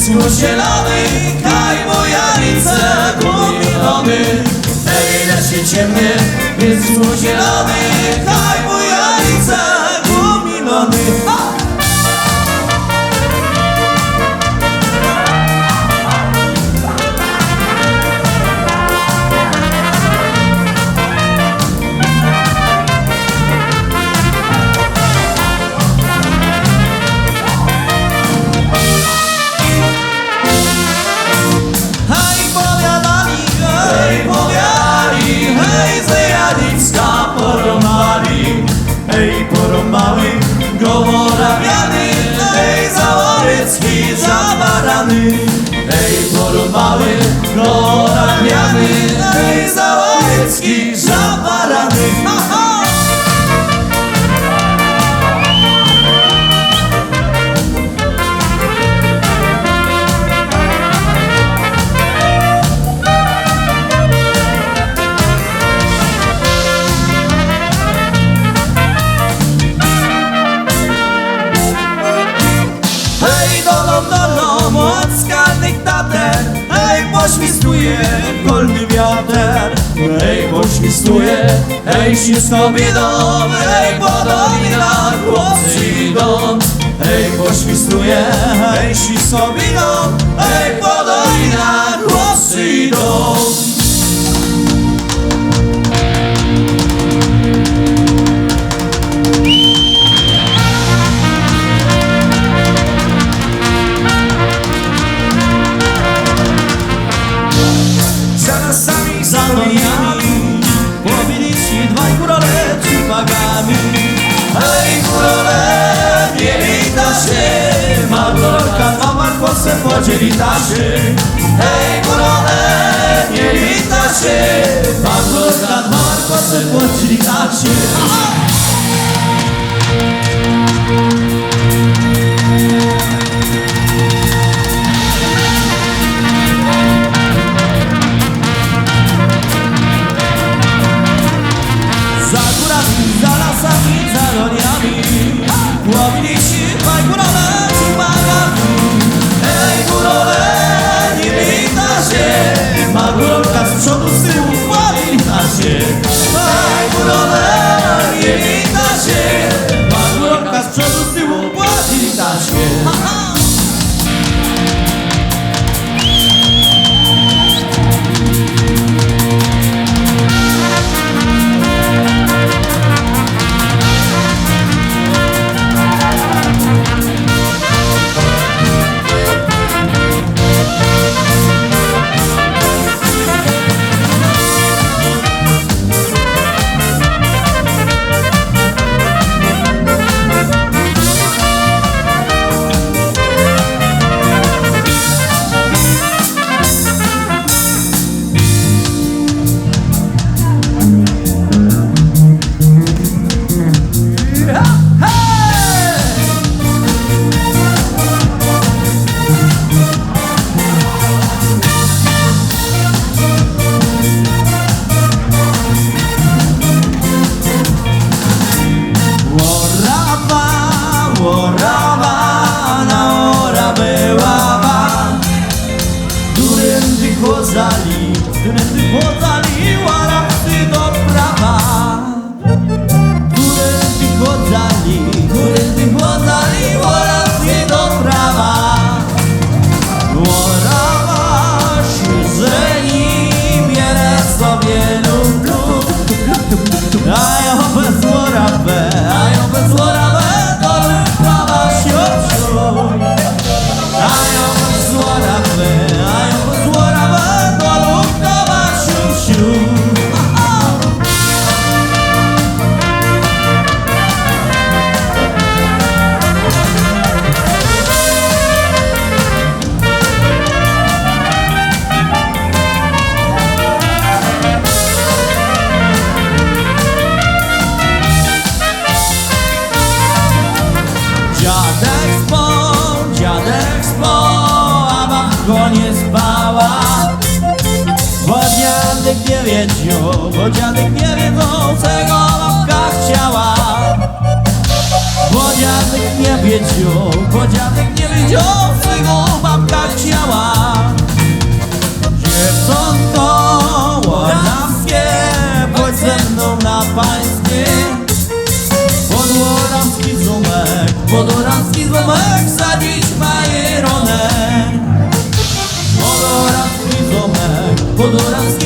Jest zielony, kaj zabarany, hej, poromały, gołorabiany, hej, załorycki, zabarany, Hej, poświstuje wolny wiater Hej, poświstuje, hej, wszystko widzą Hej, po dolinach chłopcy idą. Hej, poświstuje, hej, wszystko widzą Hej, po dolinach chłopcy idą podzieli naszych Hej, góro, hej, nie lita się Pan Logan 我在 a babko nie spała Bo dziadek nie wiedział, bo dziadek nie wiedział, czego babka chciała Bo dziadek nie wiedział, bo dziadek nie wiedział swego babka chciała. todas